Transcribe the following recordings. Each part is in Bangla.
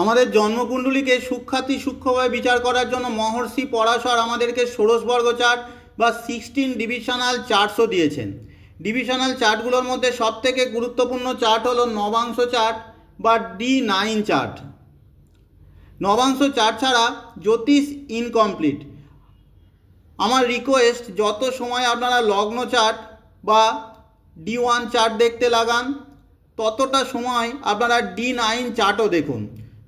আমাদের জন্মকুণ্ডলীকে সুখ্যাতি সূক্ষ্মভাবে বিচার করার জন্য মহর্ষি পরাশর আমাদেরকে ষোড়শবর্গ চার্ট বা সিক্সটিন ডিভিশনাল চার্টসও দিয়েছেন। ডিভিশনাল চার্টগুলোর মধ্যে সবথেকে গুরুত্বপূর্ণ চার্ট হলো নবাংশ চার্ট বা D nine chart. Navamsa chart ছাড়া জ্যোতিষ ইনকমপ্লিট। আমার রিকোয়েস্ট, যত সময় আপনারা লগ্ন চার্ট বা ডি ওয়ান চার্ট দেখতে লাগান, ততটা সময় আপনারা ডি নাইন চার্টও দেখুন।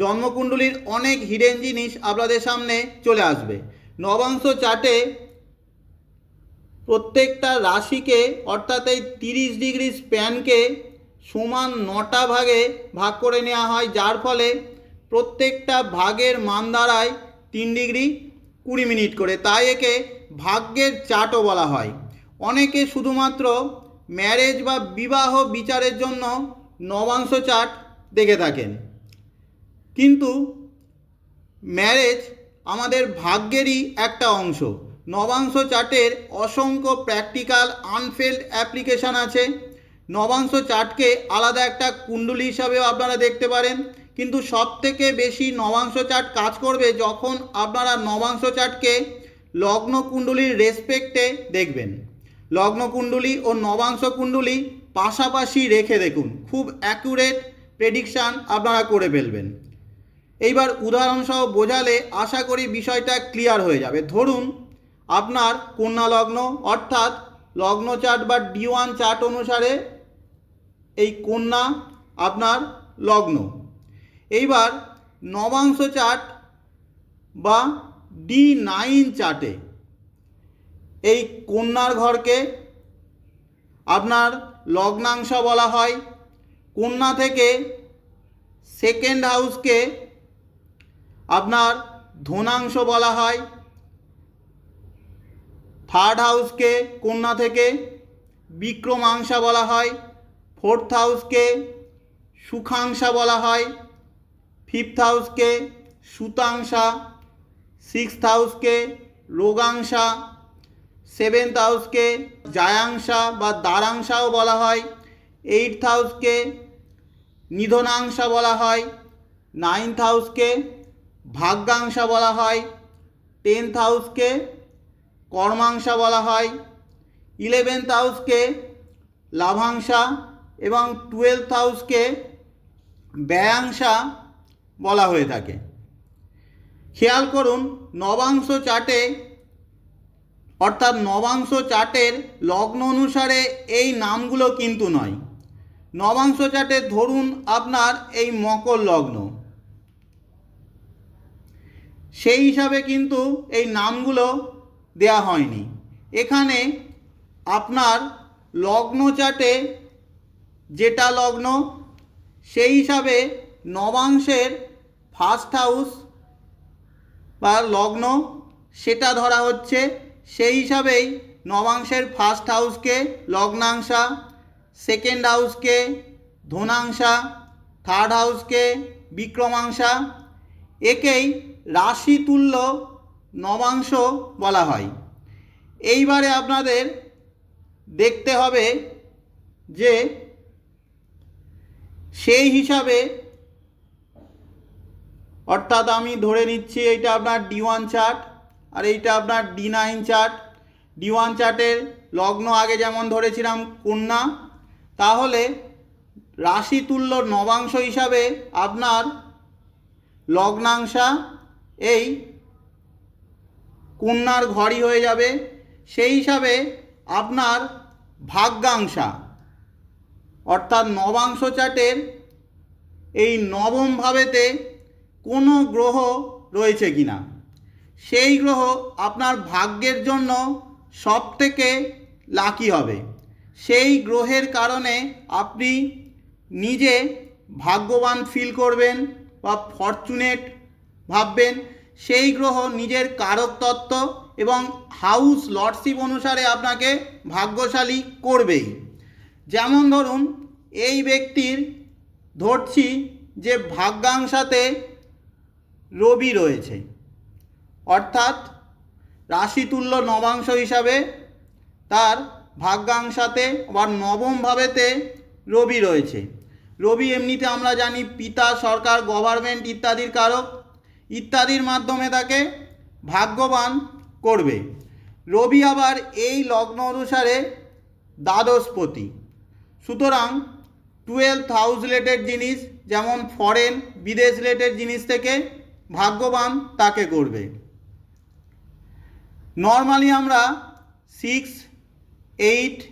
জন্মকুণ্ডলীর অনেক হিডেন জিনিস আপনাদের সামনে চলে আসবে। নবাংশ চার্টে প্রত্যেকটা রাশিকে, অর্থাৎ এই তিরিশ ডিগ্রি স্প্যানকে সমান নটা ভাগে ভাগ করে নেওয়া হয়, যার ফলে প্রত্যেকটা ভাগের মান দাঁড়ায় তিন ডিগ্রি কুড়ি মিনিট করে। তাই একে ভাগ্যের চার্টও বলা হয়। অনেকে শুধুমাত্র ম্যারেজ বা বিবাহ বিচারের জন্য নবাংশ চার্ট দেখে থাকেন। কিন্তু ম্যারেজ আমাদের ভাগ্যেরই একটা অংশ। নবাংশ চার্টের অসংখ্য প্র্যাকটিক্যাল আনফেল্ড অ্যাপ্লিকেশান আছে। নবাংশ চার্টকে আলাদা একটা কুণ্ডলী হিসাবেও আপনারা দেখতে পারেন। কিন্তু সব থেকে বেশি নবাংশ চার্ট কাজ করবে যখন আপনারা নবাংশ চার্টকে লগ্ন কুণ্ডলীর রেসপেক্টে দেখবেন। লগ্ন কুণ্ডলী ও নবাংশ কুণ্ডলী পাশাপাশি রেখে দেখুন। খুব অ্যাকুরেট প্রেডিকশান আপনারা করে ফেলবেন। এইবার উদাহরণসহ বোঝালে আশা করি বিষয়টা ক্লিয়ার হয়ে যাবে। ধরুন, আপনার কন্যা লগ্ন অর্থাৎ লগ্ন চার্ট বা ডি ওয়ান চার্ট অনুসারে এই কন্যা আপনার লগ্ন। এইবার নবাংশ চার্ট বা ডি নাইন চার্টে এই কন্যার ঘরকে আপনার লগ্নাংশ বলা হয়। কন্যা থেকে সেকেন্ড হাউসকে আপনার ধনাংশ বলা হয়। থার্ড হাউসকে কন্যা থেকে বিক্রমাংশা বলা হয়। ফোর্থ হাউসকে সুখাংশা বলা হয়। ফিফথ হাউসকে সুতাংশা। সিক্সথ হাউসকে রোগাংশা। সেভেন্থ হাউসকে জায়াংশা বা দারাংশাও বলা হয়। এইটথ হাউসকে নিধনাংশা বলা হয়। নাইন্থ হাউসকে ভাগ্যাংশা বলা হয় টেন্থ হাউসকে কর্মাংশা বলা হয় ইলেভেন্থ হাউসকে লাভাংশা এবং টুয়েলথ হাউসকে ব্যয়াংশা বলা হয়ে থাকে। খেয়াল করুন, নবাংশ চার্টে অর্থাৎ নবাংশ চার্টের লগ্ন অনুসারে এই নামগুলো কিন্তু নয়। নবাংশ চার্টে ধরুন আপনার এই মকর লগ্ন। সেই হিসাবে কিন্তু এই নামগুলো দেয়া হয়নি। এখানে আপনার লগ্ন চার্টে যেটা লগ্ন, সেই হিসাবে নবাংশের ফার্স্ট হাউস বা লগ্ন, সেটা ধরা হচ্ছে। সেই হিসাবেই নবাংশের ফার্স্ট হাউসকে লগ্নাংশা সেকেন্ড হাউসকে ধনাংশা থার্ড হাউসকে বিক্রমাংশা। একেই রাশি তুল্য নবাংশ বলা হয়। এইবারে আপনাদের দেখতে হবে যে সেই হিসাবে অর্থাৎ আমি ধরে নিচ্ছি এইটা আপনার ডি ওয়ান চার্ট আর এইটা আপনার D nine chart. D one চার্টের লগ্ন আগে যেমন ধরেছিলাম কন্যা, তাহলে রাশি তুল্য নবাংশ হিসাবে আপনার লগ্নাংশা এই কন্যার ঘরই হয়ে যাবে। সেই হিসাবে আপনার ভাগ্যাংশা, অর্থাৎ নবাংশ চার্টের এই নবম ভাবেতে কোনো গ্রহ রয়েছে কিনা। সেই গ্রহ আপনার ভাগ্যের জন্য সব থেকে লাকি হবে। সেই গ্রহের কারণে আপনি নিজে ভাগ্যবান ফিল করবেন বা ফরচুনেট ভাববেন, সেই গ্রহ নিজের কারক তত্ত্ব এবং হাউস লর্ডশিপ অনুসারে আপনাকে ভাগ্যশালী করবেই। যেমন ধরুন, এই ব্যক্তির ধরছি যে ভাগ্যাংশাতে রবি রয়েছে। অর্থাৎ রাশিতুল্য নবাংশ হিসাবে তার ভাগ্যাংশাতে বা নবম ভাবেতে রবি রয়েছে। রবি এমনিতে আমরা জানি পিতা, সরকার গভর্নমেন্ট ইত্যাদির কারক। ইত্যাদির মাধ্যমে তাকে ভাগ্যবান করবে। রবি আবার এই লগ্ন অনুসারে দ্বাদশপতি। সুতরাং টুয়েলভ হাউস রিলেটেড জিনিস, যেমন ফরেন বিদেশ রিলেটেড জিনিস থেকে ভাগ্যবান তাকে করবে। নর্মালি আমরা সিক্স এইট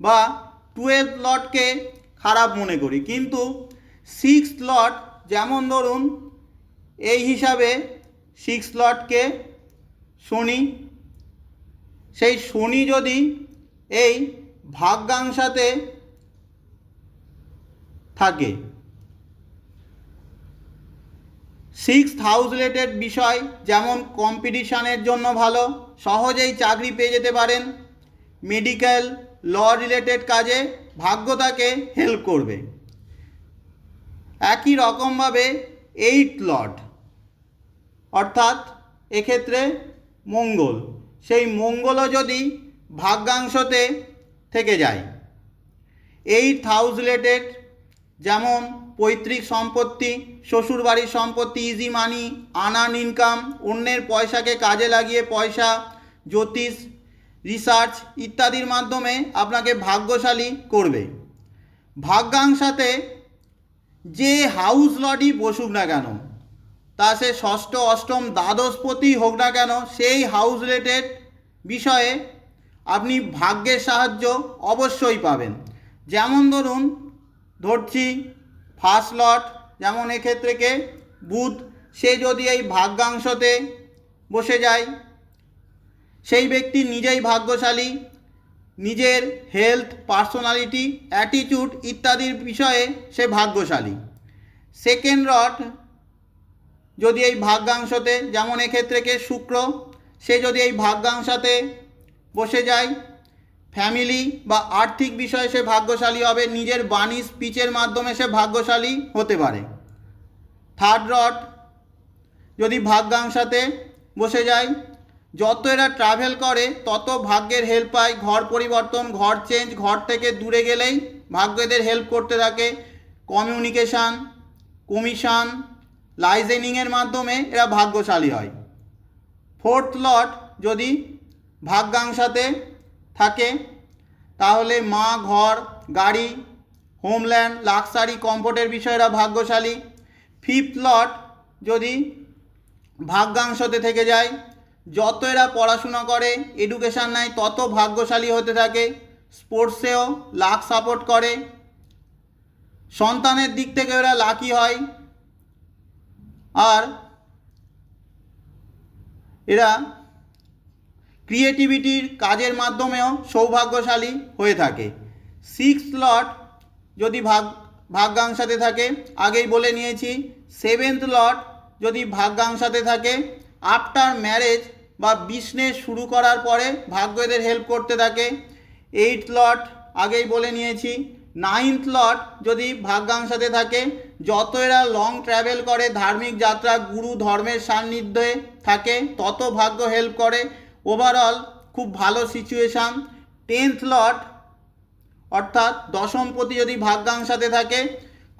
বা টুয়েলভ লটকে খারাপ মনে করি। কিন্তু সিক্স লট যেমন ধরুন এই হিসাবে সিক্স লটকে শনি, সেই শনি যদি এই ভাগ্যাংশাতে থাকে। সিক্স হাউস রিলেটেড বিষয় যেমন কম্পিটিশানের জন্য ভালো, সহজেই চাকরি পেয়ে যেতে পারেন। মেডিকেল ল রিলেটেড কাজে ভাগ্য তাকে হেল্প করবে। একই রকমভাবে এইট লট অর্থাৎ এক্ষেত্রে মঙ্গল। সেই মঙ্গলও যদি ভাগ্যাংশতে থেকে যায়। এইট হাউস রিলেটেড যেমন পৈতৃক সম্পত্তি, শ্বশুরবাড়ির সম্পত্তি ইজি মানি আনান ইনকাম অন্যের পয়সাকে কাজে লাগিয়ে পয়সা, জ্যোতিষ রিসার্চ ইত্যাদির মাধ্যমে আপনাকে ভাগ্যশালী করবে। ভাগ্যাংশাতে যে হাউস লডই বসুক না কেন তা সে ষষ্ঠ, অষ্টম, দ্বাদশপতি হোক না কেন, সেই হাউস রিলেটেড বিষয়ে আপনি ভাগ্যের সাহায্য অবশ্যই পাবেন। যেমন ধরুন, ধরছি ফার্স্ট লট যেমন এক্ষেত্রে কে? বুধ। সে যদি এই ভাগ্যাংশতে বসে যায়, সেই ব্যক্তি নিজেই ভাগ্যশালী, নিজের হেলথ পার্সোনালিটি অ্যাটিটিউড ইত্যাদির বিষয়ে সে ভাগ্যশালী। সেকেন্ড রট যদি এই ভাগ্যাংশতে, যেমন এক্ষেত্রে কে শুক্র, সে যদি এই ভাগ্যাংশাতে বসে যায় ফ্যামিলি বা আর্থিক বিষয়ে সে ভাগ্যশালী হবে, নিজের বাণী স্পিচের মাধ্যমে সে ভাগ্যশালী হতে পারে। থার্ড রড যদি ভাগ্যাংশাতে বসে যায়, যত এরা ট্রাভেল করে, তত ভাগ্যের হেল্প পায়, ঘর পরিবর্তন, ঘর চেঞ্জ ঘর থেকে দূরে গেলেই ভাগ্য এদের হেল্প করতে থাকে। কমিউনিকেশান কমিশন লাইজেনিংয়ের মাধ্যমে এরা ভাগ্যশালী হয়। ফোর্থ লট যদি ভাগ্যাংশাতে থাকে, তাহলে মা, ঘর, গাড়ি, হোমল্যান্ড, লাক্সারি, কমফোর্টের বিষয়ে এরা ভাগ্যশালী। ফিফথ লট যদি ভাগ্যাংশতে থেকে যায়, যত এরা পড়াশোনা করে, এডুকেশান নেয়, তত ভাগ্যশালী হতে থাকে। স্পোর্টসেও লাক সাপোর্ট করে। সন্তানের দিক থেকে এরা লাকি হয়। আর এরা ক্রিয়েটিভিটির কাজের মাধ্যমেও সৌভাগ্যশালী হয়ে থাকে। সিক্স লট যদি ভাগ, ভাগ্যাংশাতে থাকে, আগেই বলে নিয়েছি সেভেন্থ লট যদি ভাগ্যাংশাতে থাকে আফটার ম্যারেজ বা বিজনেস শুরু করার পরে ভাগ্য এদের হেল্প করতে থাকে এইট লট আগেই বলে নিয়েছি নাইনথ লট যদি ভাগ্যাংশাতে থাকে যত এরা লং ট্রাভেল করে, ধার্মিক যাত্রা, গুরু ধর্মের সান্নিধ্যে থাকে, তত ভাগ্য হেল্প করে। ওভারঅল খুব ভালো সিচুয়েশান টেন্থ লট অর্থাৎ দশমপতি যদি ভাগ্যাংশাতে থাকে,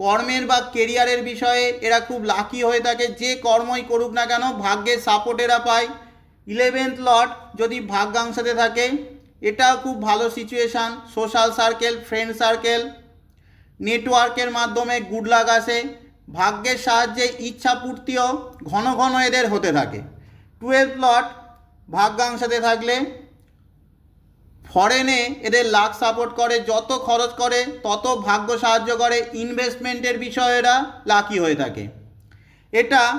কর্মের বা কেরিয়ারের বিষয়ে এরা খুব লাকি হয়ে থাকে। যে কর্মই করুক না কেন, ভাগ্যের সাপোর্ট এরা পায়। ইলেভেন্থ লট যদি ভাগ্যাংশাতে থাকে, এটাও খুব ভালো situation social circle friend circle নেটওয়ার্কের মাধ্যমে গুড লাক আসে। ভাগ্যের সাহায্যে ইচ্ছা পূর্তিও ঘন ঘন এদের হতে থাকে। টুয়েলভ লট ভাগ্যাংশাতে থাকলে ফরেনে এদের লাক সাপোর্ট করে, যত খরচ করে, তত ভাগ্য সাহায্য করে ইনভেস্টমেন্টের বিষয়ে এরা লাকি হয়ে থাকে। এটা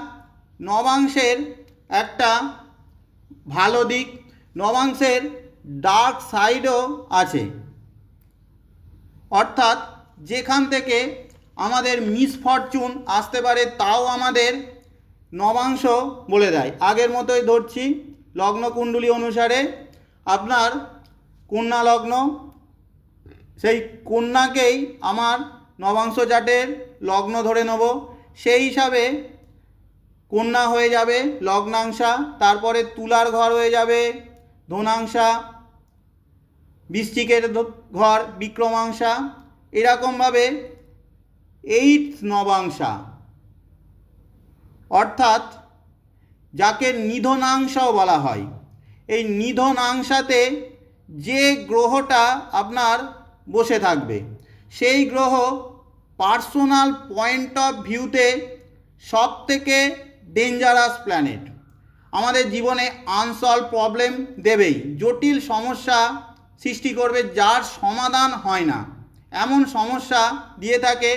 নবাংশের একটা ভালো দিক। নবাংশের ডার্ক সাইডও আছে। অর্থাৎ যেখান থেকে আমাদের মিসফরচুন আসতে পারে, তাও আমাদের নবাংশ বলে দেয়। আগের মতোই ধরছি লগ্নকুণ্ডলী অনুসারে আপনার কন্যা লগ্ন, সেই কন্যাকেই আমার নবাংশ চাটের লগ্ন ধরে নেব। সেই হিসাবে কন্যা হয়ে যাবে লগ্নাংশা, তারপরে তুলার ঘর হয়ে যাবে ধনাংশা, বৃশ্চিকের ঘর বিক্রমাংশা এরকমভাবে এইট নবাংশা, অর্থাৎ যাকে নিধনাংশাও বলা হয়, এই নিধনাংশাতে যে গ্রহটা আপনার বসে থাকবে, সেই গ্রহ পার্সোনাল পয়েন্ট অফ ভিউতে সব থেকে ডেঞ্জারাস প্ল্যানেট আমাদের জীবনে আনসলভ প্রবলেম দেবেই, জটিল সমস্যা সৃষ্টি করবে, যার সমাধান হয় না। এমন সমস্যা দিয়ে থাকে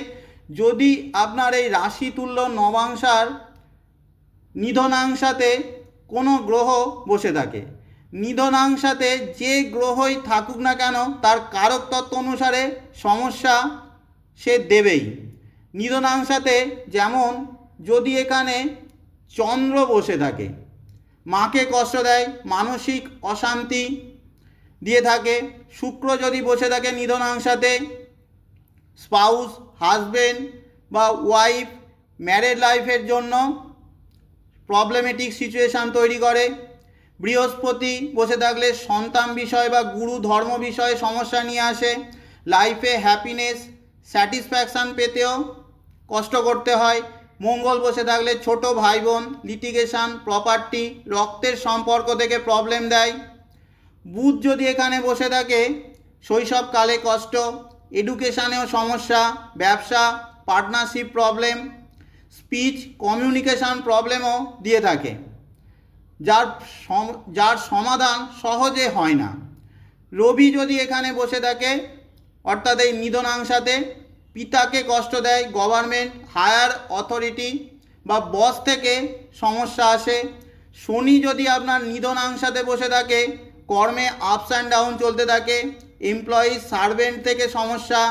যদি আপনার এই রাশি তুল্য নবাংশার নিধনাংশাতে কোনো গ্রহ বসে থাকে। নিধনাংশাতে যে গ্রহই থাকুক না কেন তার কারক তত্ত্ব অনুসারে সমস্যা সে দেবেই। নিধনাংশাতে যেমন যদি এখানে চন্দ্র বসে থাকে, মাকে কষ্ট দেয়, মানসিক অশান্তি দিয়ে থাকে, শুক্র যদি বসে থাকে নিধনাংশাতে স্পাউস, হাজবেন্ড বা ওয়াইফ ম্যারেড লাইফের জন্য প্রবলেমেটিক সিচুয়েশান তৈরি করে। বৃহস্পতি বসে থাকলে সন্তান বিষয় বা গুরু ধর্ম বিষয়ে সমস্যা নিয়ে আসে। লাইফে হ্যাপিনেস, স্যাটিসফ্যাকশান পেতেও কষ্ট করতে হয়। মঙ্গল বসে থাকলে ছোট ভাই বোন লিটিগেশন, প্রপার্টি, রক্তের সম্পর্ক থেকে প্রবলেম দেয়। বুধ যদি এখানে বসে থাকে, শৈশবকালে কষ্ট এডুকেশানেও সমস্যা, ব্যবসা, পার্টনারশিপ প্রবলেম, স্পিচ, কমিউনিকেশান প্রবলেমও দিয়ে থাকে। যার যার সমাধান সহজে হয় না। রবি যদি এখানে বসে থাকে, অর্থাৎ এই নিধনাংশাতে পিতাকে কষ্ট দেয়, গভর্নমেন্ট, হায়ার অথরিটি বা বস থেকে সমস্যা আসে। শনি যদি আপনার নিধনাংশাতে বসে থাকে, কর্মে আপস অ্যান্ড ডাউন চলতে থাকে এমপ্লয়ি সার্ভেন্ট থেকে সমস্যা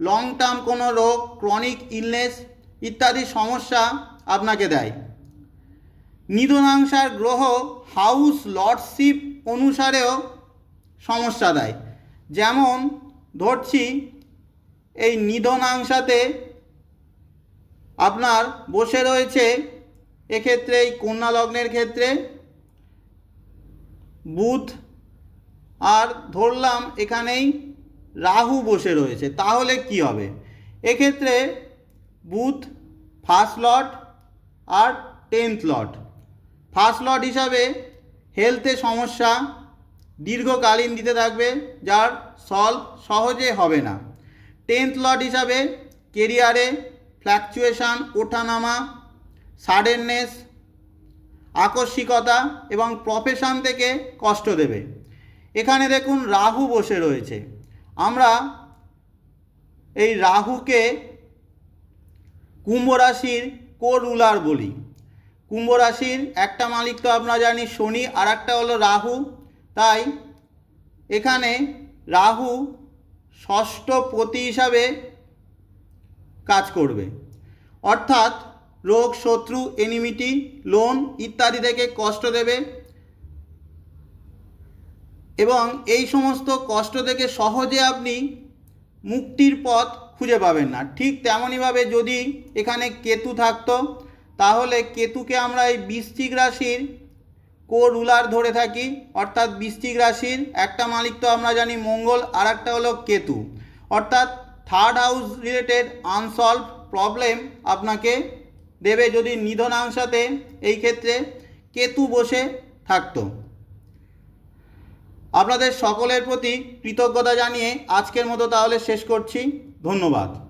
লং টার্ম কোনো রোগ ক্রনিক ইলনেস ইত্যাদি সমস্যা আপনাকে দেয়। নিধনাংশার গ্রহ হাউস লর্ডশিপ অনুসারেও সমস্যা দেয়। যেমন ধরছি, এই নিধনাংশাতে আপনার বসে রয়েছে এক্ষেত্রে এই কন্যা লগ্নের ক্ষেত্রে বুধ আর ধরলাম এখানেই রাহু বসে রয়েছে, তাহলে কি হবে? এক্ষেত্রে বুথ ফার্স্ট লট আর টেন্থ লট ফার্স্ট লট হিসাবে হেলথে সমস্যা দীর্ঘকালীন দিতে থাকবে, যার সলভ সহজে হবে না। টেন্থ লট হিসাবে কেরিয়ারে ফ্ল্যাকচুয়েশান ওঠানামা সাডেননেস আকস্মিকতা এবং প্রফেশন থেকে কষ্ট দেবে। এখানে দেখুন রাহু বসে রয়েছে। আমরা এই রাহুকে কুম্ভ রাশির কো রুলার বলি। কুম্ভ রাশির একটা মালিক তো আমরা জানি শনি আর একটা হলো রাহু। তাই এখানে রাহু ষষ্ঠ পতি হিসাবে কাজ করবে। অর্থাৎ রোগ, শত্রু এনিমিটি লোন ইত্যাদি থেকে কষ্ট দেবে। এবং এই সমস্ত কষ্ট থেকে সহজে আপনি মুক্তির পথ খুঁজে পাবেন না। ঠিক তেমনইভাবে যদি এখানে কেতু থাকতো, তাহলে কেতুকে আমরা এই বৃশ্চিক রাশির কো রুলার ধরে থাকি। অর্থাৎ বৃশ্চিক রাশির একটা মালিক তো আমরা জানি মঙ্গল আর একটা হলো কেতু। অর্থাৎ third house related unsolved problem আপনাকে দেবে যদি নিধনাংশাতে এই ক্ষেত্রে কেতু বসে থাকতো। আপনাদের সকলের প্রতি কৃতজ্ঞতা জানিয়ে আজকের মতো তাহলে শেষ করছি। ধন্যবাদ।